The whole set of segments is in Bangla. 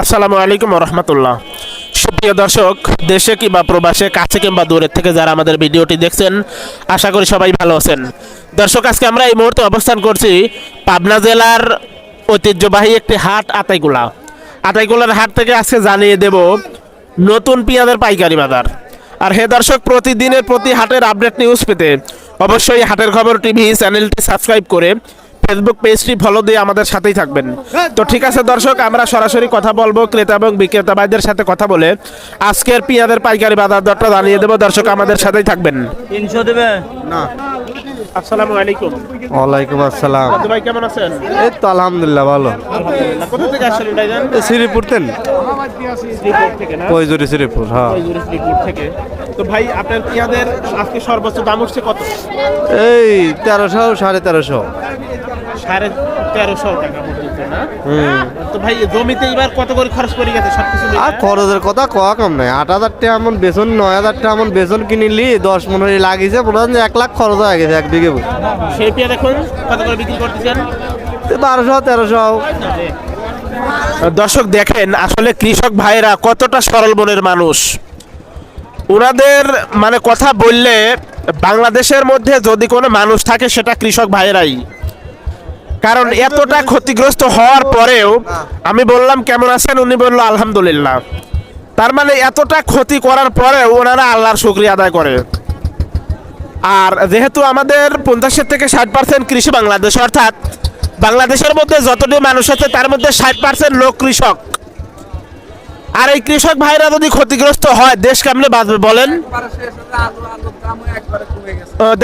আসসালামু আলাইকুম রহমতুল্লাহ। সুপ্রিয় দর্শক, দেশে কিংবা প্রবাসে, কাছে কিংবা দূরের থেকে যারা আমাদের ভিডিওটি দেখছেন, আশা করি সবাই ভালো আছেন। দর্শক, আজকে আমরা এই মুহূর্তে অবস্থান করছি পাবনা জেলার ঐতিহ্যবাহী একটি হাট, আতাইকুলা। আতাইকুলার হাট থেকে আজকে জানিয়ে দেব নতুন পেঁয়াজের পাইকারি বাজার। আর হে দর্শক, প্রতিদিনের প্রতি হাটের আপডেট নিউজ পেতে অবশ্যই হাটের খবর টিভি চ্যানেলটি সাবস্ক্রাইব করে ফেসবুক পেজটি ফলো দিয়ে আমাদের সাথেই থাকবেন। তো ঠিক আছে দর্শক আমরা সরাসরি কথা বলব ক্রেতা এবং বিক্রেতা ভাইদের সাথে কথা বলে আজকের পেঁয়াজের পাইকারি বাজার দরটা জানিয়ে দেবো। দর্শক আমাদের সাথেই থাকবেন। তিনশো দেবে? না। আসসালামু আলাইকুম। ওয়ালাইকুম আসসালাম। ভাই কেমন আছেন? এই তো আলহামদুলিল্লাহ ভালো। কোথা থেকে আসছেন ভাইজান শ্রীপুর শ্রীপুর থেকে পয়জুরি শ্রীপুর হ্যাঁ। শ্রীপুর থেকে। তো ভাই আপনার পেঁয়াজের আজকে সর্বোচ্চ দাম উঠছে কত? এই তেরোশো সাড়ে তেরোশো। সাড়ে তেরোশো টাকা পর্যন্ত না। হুম। তো ভাই জমিতে এবার কত করে খরচ করে গেছে? সবকিছু? আর খরচের কথা কয়া কম নাই। আট হাজার টাকা এমন বেসন নয় হাজার টাকা এমন বেসন কিনিলি দশ পনেরো লাগিয়েছে যে এক লাখ খরচ হয়ে গেছে এক বিঘে সেই পেঁয়াজ এখন কত করে বিক্রি করতেছেন? বারোশো তেরোশো। দর্শক দেখেন আসলে কৃষক ভাইরা কতটা সরল মনের মানুষ। ওনাদের মানে কথা বললে বাংলাদেশের মধ্যে যদি কোনো মানুষ থাকে সেটা কৃষক ভাইরাই কারণ এতটা ক্ষতিগ্রস্ত হওয়ার পরেও আমি বললাম কেমন আছেন? উনি বলল আলহামদুলিল্লাহ। তার মানে এতটা ক্ষতি করার পরেও ওনারা আল্লাহর শুক্রিয়া আদায় করে। আর যেহেতু আমাদের পঞ্চাশের থেকে ষাট পার্সেন্ট কৃষি বাংলাদেশ অর্থাৎ বাংলাদেশের মধ্যে যতটি মানুষ আছে তার মধ্যে ষাট পার্সেন্ট লোক কৃষক। আর এই কৃষক ভাইরা যদি ক্ষতিগ্রস্ত হয় দেশ কেমনে বাঁচবে বলেন?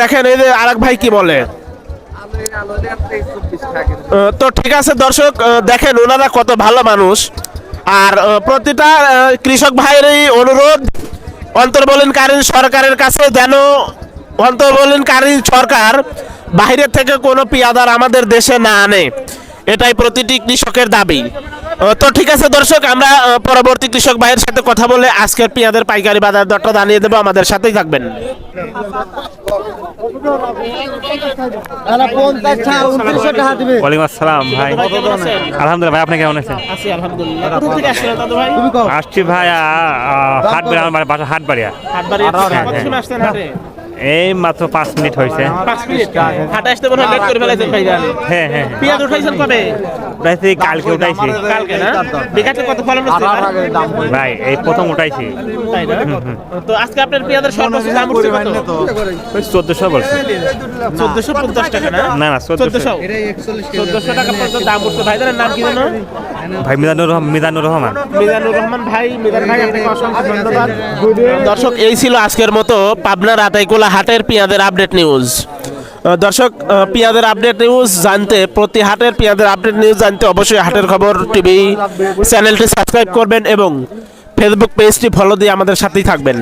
দেখেন এই যে আরেক ভাই কি বলে? তো ঠিক আছে, দর্শক দেখেন, ওনারা কত ভালো মানুষ। আর প্রতিটা কৃষক ভাইয়েরই অনুরোধ অন্তর্বলীনকালীন সরকারের কাছে যেন অন্তর্বলীনকালীন সরকার বাইরের থেকে কোনো পিয়াদার আমাদের দেশে না আনে। এটাই প্রতিটি কৃষকের দাবি। তো ঠিক আছে দর্শক আমরা পরবর্তী কৃষক ভাইয়ের সাথে কথা বলে আজকের পেঁয়াজের পাইকারি বাজার দরটা জানিয়ে দেবো। আমাদের সাথেই থাকবেন। ওয়ালাইকুম আসসালাম ভাই। আলহামদুলিল্লাহ ভাই আপনি কেমন আছেন? আসছি ভাই হাট বাড়ি আমার বাসা হাট বাড়িয়া এই মাত্র পাঁচ মিনিট হয়েছে পাঁচ মিনিট? হাটে আসতে মনে হয় লেট করে ফেলাইছেন ভাই হ্যাঁ হ্যাঁ পেঁয়াজ উঠাইছেন কবে? উঠাইছি কালকে উঠাইছি। কালকে না? বিঘাতে কত ফলন হচ্ছে? ভাই এই প্রথম উঠাইছি। তাই তো আজকে আপনার পেঁয়াজের সর্বোচ্চ দাম উঠছে কত? চোদ্দশো বলছে। চোদ্দশো পঞ্চাশ টাকা না? না, না, চোদ্দশো। চোদ্দশো। টাকা পর্যন্ত দাম উঠছে। ভাইদের নাম কি জানো ভাই মিজানুর রহমান মিজানুর রহমান। মিজানুর রহমান ভাই মিজান ভাই আপনাকে অসংখ্য ধন্যবাদ। দর্শক এই ছিল আজকের মতো পাবনার আতাইকুলা হাটের পেঁয়াজের আপডেট নিউজ দর্শক পেঁয়াজের আপডেট নিউজ জানতে, প্রতি হাটের পেঁয়াজের আপডেট নিউজ জানতে অবশ্যই হাটের খবর টিভি চ্যানেলটি সাবস্ক্রাইব করবেন এবং ফেসবুক পেজটি ফলো দিয়ে আমাদের সাথেই থাকবেন।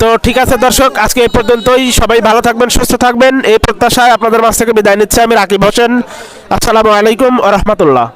তো ঠিক আছে দর্শক, আজকে এই পর্যন্তই। সবাই ভালো থাকবেন, সুস্থ থাকবেন। এই প্রত্যাশায় আপনাদের মাছ থেকে বিদায় নিচ্ছে আমি রাকিব হোসেন। আসসালামু আলাইকুম রহমতুল্লাহ।